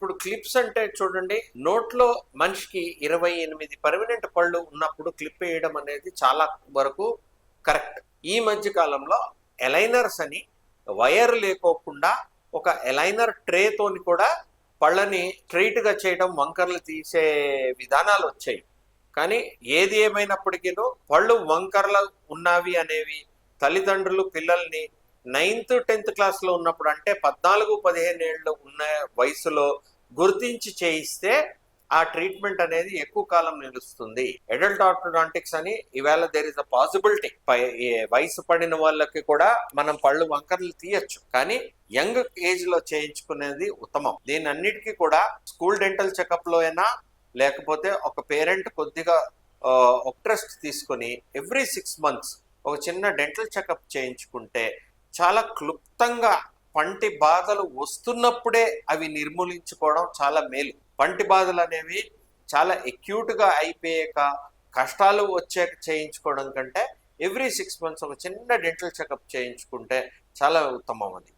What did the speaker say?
ఇప్పుడు క్లిప్స్ అంటే చూడండి నోట్లో మనిషికి ఇరవై ఎనిమిది పర్మనెంట్ పళ్ళు ఉన్నప్పుడు క్లిప్ వేయడం అనేది చాలా వరకు కరెక్ట్. ఈ మధ్య కాలంలో ఎలైనర్స్ అని వైర్ లేకోకుండా ఒక ఎలైనర్ ట్రేతోని కూడా పళ్ళని స్ట్రైట్గా చేయడం వంకర్లు తీసే విధానాలు వచ్చాయి. కానీ ఏది ఏమైనప్పటికీ పళ్ళు వంకర్లు ఉన్నవి అనేవి తల్లిదండ్రులు పిల్లల్ని నైన్త్ టెన్త్ క్లాస్లో ఉన్నప్పుడు అంటే పద్నాలుగు పదిహేను ఏళ్ళు ఉన్న వయసులో గుర్తించి చేయిస్తే ఆ ట్రీట్మెంట్ అనేది ఎక్కువ కాలం నిలుస్తుంది. అడల్ట్ ఆర్థోడాంటిక్స్ అని ఈవేళ దేర్ ఇస్ అ పాసిబిలిటీ వయసు పడిన వాళ్ళకి కూడా మనం పళ్ళు వంకర్లు తీయచ్చు. కానీ యంగ్ ఏజ్లో చేయించుకునేది ఉత్తమం. దీని అన్నిటికీ కూడా స్కూల్ డెంటల్ చెకప్లో అయినా లేకపోతే ఒక పేరెంట్ కొద్దిగా ఒక ట్రస్ట్ తీసుకొని ఎవ్రీ సిక్స్ మంత్స్ ఒక చిన్న డెంటల్ చెకప్ చేయించుకుంటే చాలా క్లుప్తంగా పంటి బాధలు వస్తున్నప్పుడే అవి నిర్మూలించుకోవడం చాలా మేలు. పంటి బాధలు అనేవి చాలా ఎక్యూట్గా అయిపోయాక కష్టాలు వచ్చాక చేయించుకోవడం కంటే ఎవ్రీ సిక్స్ మంత్స్ ఒక చిన్న డెంటల్ చెకప్ చేయించుకుంటే చాలా ఉత్తమం అది.